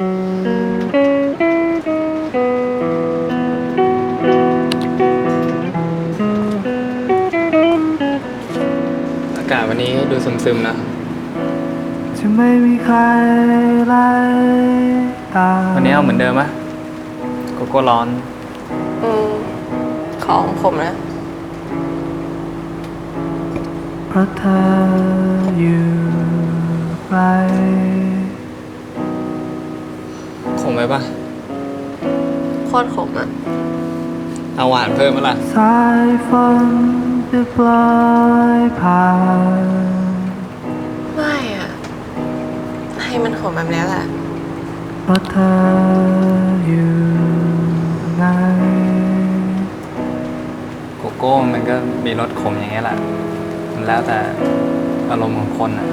อากาศวันนี้ดูซึมๆนะ จะไม่มีใครไลตาวันนี้เอาเหมือนเดิมไหมโกโก้ร้อน อืม ของผมนะ เพราะเธออยู่ไป ไหมปะโคตรขมอะ เอาหวานเพิ่มมั้ยล่ะ สายฝนจะปล่อยผ่านไม่อะ ให้มันขมแบบนี้แหละ เพราะเธออยู่ไหนโกโก้มันก็มีรสขมอย่างเงี้ยแหละ มันแล้วแต่อารมณ์ของคนอะ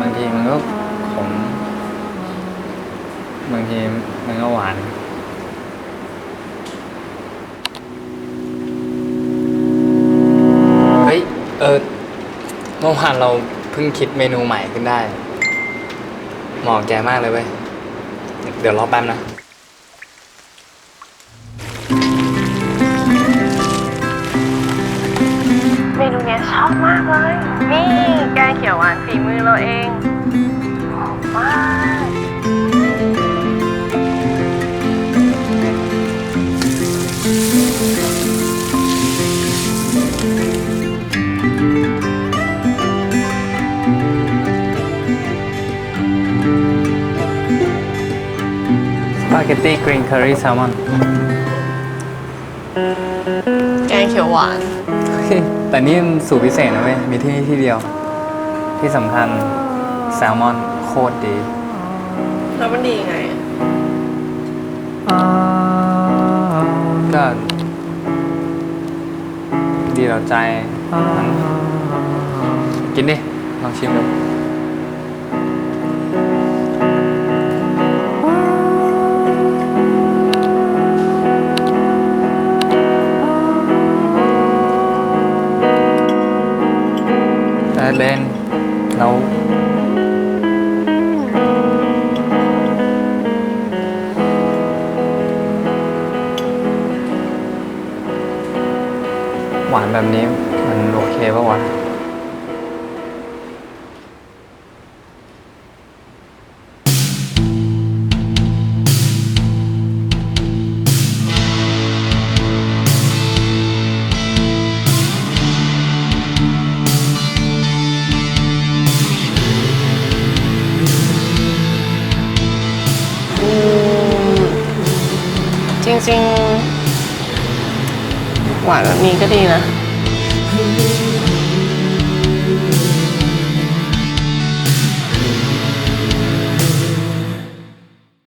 บางทีมันก็ขม บางทีมันก็หวานเฮ้ยเออเมื่อวานเราเพิ่งคิดเมนูใหม่ขึ้นได้เหมาะกับแกมากเลยเว้ย เดี๋ยวรอแป๊บนะ เมนูเนี้ยชอบมากเลย นี่แกงเขียวหวานฝีมือเราเองหอมมาก ปาเกตตี้กรีนเคอรี่แซลมอนแกงเขียวหวาน แต่นี่มันสูตรพิเศษนะเว้ย มีที่นี่ที่เดียว ที่สำคัญแซลมอนโคตรดี แล้วมันดียังไงอะอ้าวก็ดีต่อใจทั้งกินดิ ลองชิมดู เออเลนเราหวานแบบนี้มันโอเคปะวะ ริง ๆ หวานแบบนี้ก็ดีนะ